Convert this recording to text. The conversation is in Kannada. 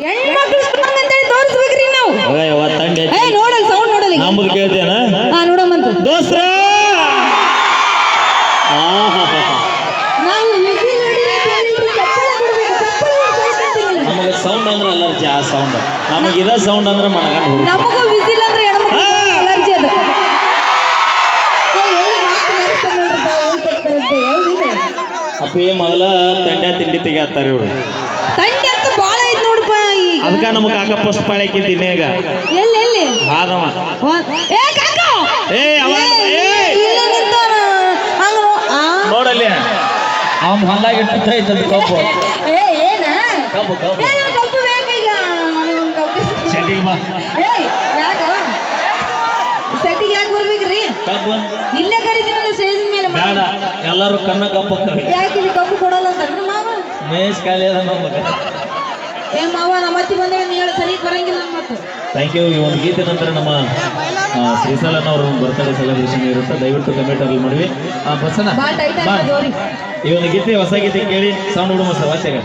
ಹೆಣ್ಮಕ್ಳು ಸ್ಟ್ರಾಂಗ್ ಅಂತ ಹೇಳಿ ತೋರಿಸ್ಬೇಕ್ರಿ ನಾವು. ಏ ಸೌಂಡ್ ನೋಡಲಿ ನಮ್ಮದು ಕೇಳ್ತೇನ ಹಾ ನೋಡಮ್ಮಂತ ದೋಸ್ತ ನಾವು ವಿಸಿಲ್ ಹೊಡಿರಿ ಅಂತ ಹೇಳಿದ್ರು, ಚಪ್ಪಾಳೆ ಕೊಡ್ಬೇಕು, ಚಪ್ಪಾಳೆ ಹೊಡ್ಸ್ಬೇಕಂತೀವಿ. ನಮಗೆ ಸೌಂಡ್ ಅಂದ್ರೆ ಅಲರ್ಜಿ ಆ ಸೌಂಡ್ ನಮಗೆ ಇದ ಸೌಂಡ್ ಅಂದ್ರೆ ಮನಗಂಡು ನಮಗೂ ಅಂದ್ರೆ ಹೆಣ್ಮಕ್ಳು ಅಲರ್ಜಿ ಅದು. ಏ, ಎಲ್ಲಿ ಮಾತು ಅಪ್ಪಿ ಮೊದಲ ತಂಡ ತಿಂಡಿ ತೆಗಿತಾರ ಇವ್ರು ತಂಡಿ ಅಂತ ಬಾಳ ಐತ್ ನೋಡಪ್ಪ ಈಗ ಅದಕ್ಕ ನಮ್ ಕಾಕ ಪುಷ್ಪ ಪಾಳ್ಯಕ್ಕಿದ್ದೀನಿ ಮೇಗ ಆದವ. ಏ ಅವ? ನೋಡಲ್ಲಿ. ಅವನ್ ಹೊಲ್ದಾಗ ಕಬ್ಬು. ಕಬ್ಬು ಕಬ್ಬು. ಬಾ. ಸೆಟ್ಟಿಗೆ ಯಾಕೆ ಬರ್ಬೇಕ್ರಿ? ಕಬ್ಬು. ಇಲ್ಲೇ ಮೇಲೆ ಬೇಡ ಎಲ್ಲರೂ ಕಣ್ಣ ಕಬ್ಬು ಕರಿ. ಯಾಕೆ ಇಲ್ಲಿ ಕಬ್ಬು ಕೊಡಲ್ಲ ಅಂತ? ಮೇಷ್ ಖಾಲಿ ಅದ ನಮ್ಮ ಏ ಮಾವ ನಮ್ಮ ಅತ್ತಿ ಬಂದೇವ ನೀ ಹೇಳ ಸರಿ ಬರಂಗಿಲ್ಲ ಮತ್ತೆ ಥ್ಯಾಂಕ್ ಯು ಈ ಒಂದು ಗೀತೆ ನಂತರ ನಮ್ಮ ಶ್ರೀಸಾಲನ್ ಅವರು ಬರ್ತಾರೆ ಬರ್ತ್ಡೇ ಸೆಲೆಬ್ರೇಷನ್ ಇರುತ್ತೆ. ದಯವಿಟ್ಟು ಕಮೆಂಟ್ ಅಲ್ಲಿ ಮಾಡಿವಿ ಆ, ಬಸಣ್ಣ ಬಾ ಟೈಟ್ ಬಾ. ಆಗ್ತದೆ ಈ ಒಂದು ಗೀತೆ ಹೊಸ ಗೀತೆ ಕೇಳಿ ಸೌಂಡ್ ಹುಡುಗ ಸರ್ ವಾಚ್ಯಾಗ